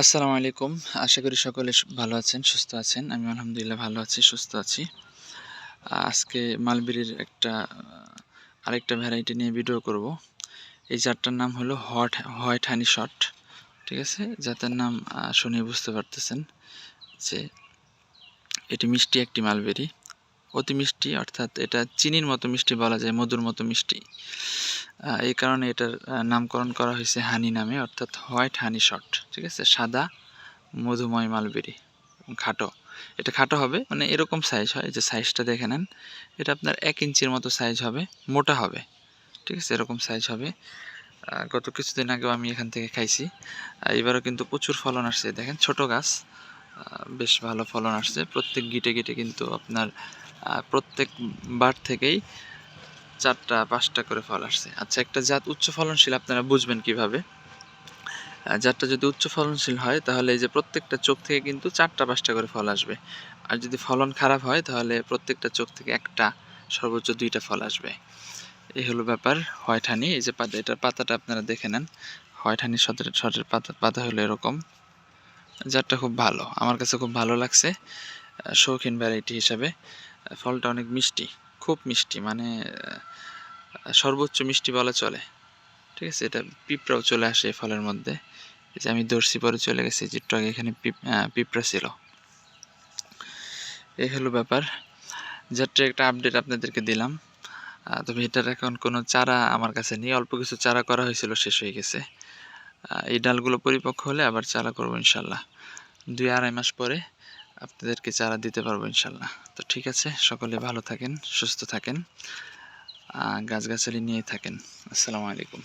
আসসালামু আলাইকুম। আশা করি সকলে ভালো আছেন, সুস্থ আছেন। আমি আলহামদুলিল্লাহ ভালো আছি, সুস্থ আছি। আজকে মালবেরির একটা, আরেকটা ভ্যারাইটি নিয়ে ভিডিও করব। এই জাতটার নাম হলো হট, হোয়াইট হানি শট, ঠিক আছে? জাতের নাম শুনে বুঝতে পারতেছেন যে এটি মিষ্টি একটি মালবেরি। অতি মিষ্টি, অর্থাৎ এটা চিনির মতো মিষ্টি বলা যায়, মধুর মতো মিষ্টি। এই কারণে এটার নামকরণ করা হয়েছে হানি নামে, অর্থাৎ হোয়াইট হানি শট, ঠিক আছে? সাদা মধুময় মালবেরি খাটো। এটা খাটো হবে মানে এরকম সাইজ হয়, যে সাইজটা দেখে নেন, এটা আপনার এক ইঞ্চির মতো সাইজ হবে, মোটা হবে, ঠিক আছে? এরকম সাইজ হবে। গত কিছুদিন আগেও আমি এখান থেকে খাইছি। এবারও কিন্তু প্রচুর ফলন আসছে, দেখেন, ছোট গাছ। বেশ ভালো ফলন আসছে, প্রত্যেক গিটে গিটে কিন্তু আপনার আহ, প্রত্যেক বার থেকেই চারটা পাঁচটা করে ফল আসছে। আচ্ছা একটা জাত উচ্চ ফলনশীল আপনারা বুঝবেন কীভাবে? জাতটা যদি উচ্চ ফলনশীল হয় তাহলে এই যে প্রত্যেকটা চোখ থেকে কিন্তু চারটা পাঁচটা করে ফল আসবে। আর যদি ফলন খারাপ হয় তাহলে প্রত্যেকটা চোখ থেকে একটা সর্বোচ্চ দুইটা ফল আসবে। এই হলো ব্যাপার। হোয়াইট হানি এই যে পাতা এটার পাতাটা আপনারা দেখে নেন। হানি শটের শটের পাতা পাতা হলো এরকম। জাতটা খুব ভালো আমার কাছে খুব ভালো লাগছে শৌখিন ভ্যারাইটি হিসাবে। ফলটা অনেক মিষ্টি, খুব মিষ্টি মানে সর্বোচ্চ মিষ্টি বলা চলে। ঠিক আছে? এটা পিঁপড়াও চলে আসে এই ফলের মধ্যে। এই যে আমি দর্শি পরে চলে গেছি যে আগে এখানে পিঁপড়া ছিল। এই হলো ব্যাপার। যাত্রা, একটা আপডেট আপনাদেরকে দিলাম। তবে এটার এখন কোনো চারা আমার কাছে নেই। অল্প কিছু চারা করা হয়েছিল, শেষ হয়ে গেছে। এই ডালগুলো পরিপক্ক হলে আবার চারা করব ইনশাল্লাহ। দুই আড়াই মাস পরে আপনাদেরকে চারা দিতে পারব ইনশাল্লাহ। তো ঠিক আছে, সকলে ভালো থাকেন, সুস্থ থাকেন গাছগাছালি নিয়ে থাকেন। আসসালামু আলাইকুম।